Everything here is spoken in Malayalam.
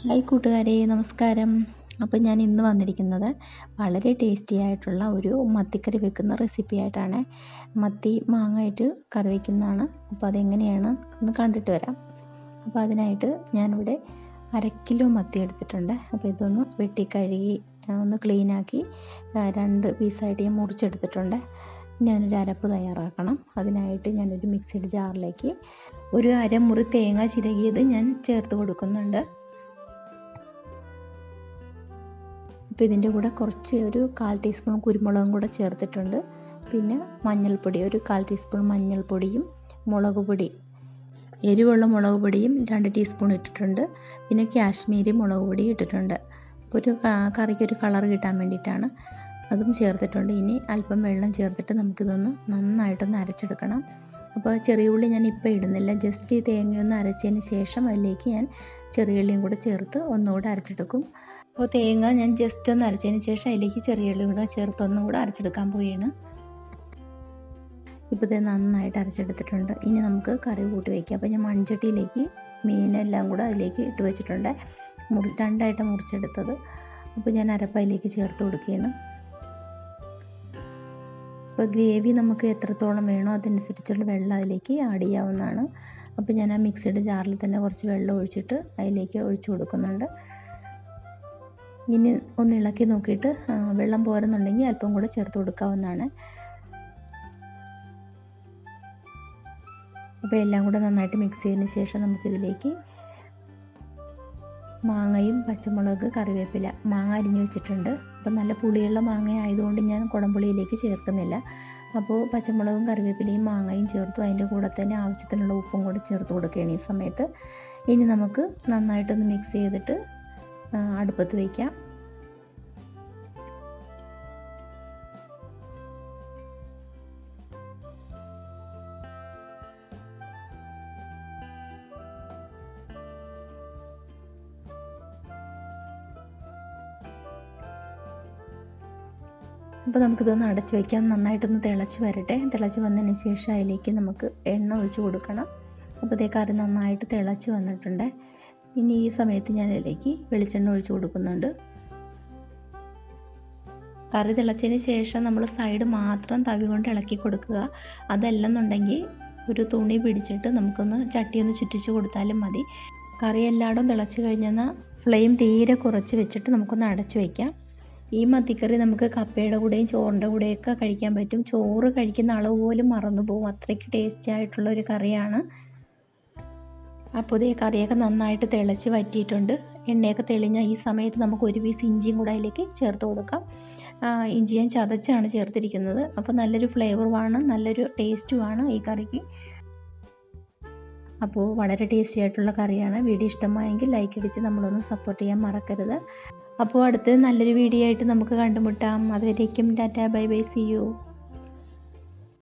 ഹായ് കൂട്ടുകാരെ നമസ്കാരം. അപ്പോൾ ഞാൻ ഇന്ന് വന്നിരിക്കുന്നത് വളരെ ടേസ്റ്റി ആയിട്ടുള്ള ഒരു മത്തിക്കറി വെക്കുന്ന റെസിപ്പി ആയിട്ടാണ്. മത്തി മാങ്ങായിട്ട് കറി വയ്ക്കുന്നതാണ് അപ്പോൾ അതെങ്ങനെയാണ് ഒന്ന് കണ്ടിട്ട് വരാം. അപ്പോൾ അതിനായിട്ട് ഞാനിവിടെ അര കിലോ മത്തി എടുത്തിട്ടുണ്ട്. അപ്പോൾ ഇതൊന്ന് വെട്ടി കഴുകി ഒന്ന് ക്ലീനാക്കി രണ്ട് പീസായിട്ട് ഞാൻ മുറിച്ചെടുത്തിട്ടുണ്ട്. ഞാനൊരു അരപ്പ് തയ്യാറാക്കണം. അതിനായിട്ട് ഞാനൊരു മിക്സിഡ് ജാറിലേക്ക് ഒരു അരമുറി തേങ്ങ ചിരകിയത് ഞാൻ ചേർത്ത് കൊടുക്കുന്നുണ്ട്. അപ്പോൾ ഇതിന്റെ കൂടെ കുറച്ച് ഒരു കാൽ ടീസ്പൂൺ കുരുമുളകും കൂടെ ചേർത്തിട്ടുണ്ട്. പിന്നെ മഞ്ഞൾപ്പൊടി ഒരു കാൽ ടീസ്പൂൺ മഞ്ഞൾപ്പൊടിയും മുളക് പൊടി എരിവുള്ള മുളക് പൊടിയും രണ്ട് ടീസ്പൂൺ ഇട്ടിട്ടുണ്ട്. പിന്നെ കാശ്മീരി മുളക് പൊടി ഇട്ടിട്ടുണ്ട്. അപ്പോൾ ഒരു കറിക്കൊരു കളർ കിട്ടാൻ വേണ്ടിയിട്ടാണ് അതും ചേർത്തിട്ടുണ്ട്. ഇനി അല്പം വെള്ളം ചേർത്തിട്ട് നമുക്കിതൊന്ന് നന്നായിട്ടൊന്ന് അരച്ചെടുക്കണം. അപ്പോൾ ചെറിയ ഉള്ളി ഞാൻ ഇപ്പോൾ ഇടുന്നില്ല. ജസ്റ്റ് ഈ തേങ്ങയൊന്ന് അരച്ചതിന് ശേഷം അതിലേക്ക് ഞാൻ ചെറിയ ഉള്ളിയും കൂടെ ചേർത്ത് ഒന്നുകൂടെ അരച്ചെടുക്കും. അപ്പോൾ തേങ്ങ ഞാൻ ജസ്റ്റ് ഒന്ന് അരച്ചതിന് ശേഷം അതിലേക്ക് ചെറിയ ഉള്ളി കൂടെ ചേർത്ത് ഒന്നും കൂടെ അരച്ചെടുക്കാൻ പോവുകയാണ് ഇപ്പോൾ ഇത് നന്നായിട്ട് അരച്ചെടുത്തിട്ടുണ്ട്. ഇനി നമുക്ക് കറി കൂട്ടി വയ്ക്കാം അപ്പോൾ ഞാൻ മൺചട്ടിയിലേക്ക് മീനെല്ലാം കൂടെ അതിലേക്ക് ഇട്ട് വെച്ചിട്ടുണ്ട്. മുറി രണ്ടായിട്ട് മുറിച്ചെടുത്തത്. അപ്പോൾ ഞാൻ അരപ്പയിലേക്ക് ചേർത്ത് കൊടുക്കുകയാണ്. അപ്പോൾ ഗ്രേവി നമുക്ക് എത്രത്തോളം വേണോ അതനുസരിച്ചുള്ള വെള്ളം അതിലേക്ക് ആഡ് ചെയ്യാവുന്നതാണ്. അപ്പോൾ ഞാൻ ആ മിക്സഡ് ജാറിൽ തന്നെ കുറച്ച് വെള്ളം ഒഴിച്ചിട്ട് അതിലേക്ക് ഒഴിച്ചു കൊടുക്കുന്നുണ്ട്. ഇനി ഒന്ന് ഇളക്കി നോക്കിയിട്ട് വെള്ളം പോരുന്നുണ്ടെങ്കിൽ അല്പം കൂടെ ചേർത്ത് കൊടുക്കാവുന്നതാണ്. അപ്പോൾ എല്ലാം കൂടെ നന്നായിട്ട് മിക്സ് ചെയ്തതിന് ശേഷം നമുക്കിതിലേക്ക് മാങ്ങയും പച്ചമുളക് കറിവേപ്പില മാങ്ങ അരിഞ്ഞു വെച്ചിട്ടുണ്ട്. അപ്പോൾ നല്ല പുളിയുള്ള മാങ്ങ ആയതുകൊണ്ട് ഞാൻ കുടംപുളിയിലേക്ക് ചേർക്കുന്നില്ല. അപ്പോൾ പച്ചമുളകും കറിവേപ്പിലയും മാങ്ങയും ചേർത്തു. അതിന്റെ കൂടെ തന്നെ ആവശ്യത്തിനുള്ള ഉപ്പും കൂടെ ചേർത്ത് കൊടുക്കുകയാണ് ഈ സമയത്ത്. ഇനി നമുക്ക് നന്നായിട്ടൊന്ന് മിക്സ് ചെയ്തിട്ട് അടുപ്പത്ത് വയ്ക്കാം അപ്പോൾ നമുക്കിതൊന്ന് അടച്ചു വയ്ക്കാം നന്നായിട്ടൊന്ന് തിളച്ച് വരട്ടെ. തിളച്ച് വന്നതിന് ശേഷം അതിലേക്ക് നമുക്ക് എണ്ണ ഒഴിച്ച് കൊടുക്കണം. അപ്പോൾ ഇതേ കറി നന്നായിട്ട് തിളച്ച് വന്നിട്ടുണ്ട്. ഇനി ഈ സമയത്ത് ഞാൻ ഇതിലേക്ക് വെളിച്ചെണ്ണ ഒഴിച്ചു കൊടുക്കുന്നുണ്ട്. കറി തിളച്ചതിന് ശേഷം നമ്മൾ സൈഡ് മാത്രം തവി കൊണ്ട് ഇളക്കി കൊടുക്കുക. അതല്ലെന്നുണ്ടെങ്കിൽ ഒരു തുണി പിടിച്ചിട്ട് നമുക്കൊന്ന് ചട്ടിയൊന്ന് ചുറ്റിച്ചു കൊടുത്താലും മതി. കറി എല്ലായിടും തിളച്ച് കഴിഞ്ഞാൽ ഫ്ലെയിം തീരെ കുറച്ച് വെച്ചിട്ട് നമുക്കൊന്ന് അടച്ചു വയ്ക്കാം ഈ മത്തിക്കറി നമുക്ക് കപ്പയുടെ കൂടെയും ചോറിന്റെ കൂടെയൊക്കെ കഴിക്കാൻ പറ്റും. ചോറ് കഴിക്കുന്ന അളവ് പോലും മറന്നു പോകും അത്രയ്ക്ക് ടേസ്റ്റി ആയിട്ടുള്ള ഒരു കറിയാണ്. അപ്പോൾ പുതിയ കറിയൊക്കെ നന്നായിട്ട് തിളച്ച് വറ്റിയിട്ടുണ്ട്. എണ്ണയൊക്കെ തെളിഞ്ഞ ഈ സമയത്ത് നമുക്ക് ഒരു പീസ് ഇഞ്ചിയും കൂടെ അതിലേക്ക് ചേർത്ത് കൊടുക്കാം. ഇഞ്ചി ഞാൻ ചതച്ചാണ് ചേർത്തിരിക്കുന്നത്. അപ്പോൾ നല്ലൊരു ഫ്ലേവറുമാണ് നല്ലൊരു ടേസ്റ്റുമാണ് ഈ കറിക്ക്. അപ്പോൾ വളരെ ടേസ്റ്റി ആയിട്ടുള്ള കറിയാണ്. വീഡിയോ ഇഷ്ടമായെങ്കിൽ ലൈക്ക് അടിച്ച് നമ്മളൊന്ന് സപ്പോർട്ട് ചെയ്യാൻ മറക്കരുത്. അപ്പോൾ അടുത്ത് നല്ലൊരു വീഡിയോ ആയിട്ട് നമുക്ക് കണ്ടുമുട്ടാം. അതുവരേക്കും tata bye bye see you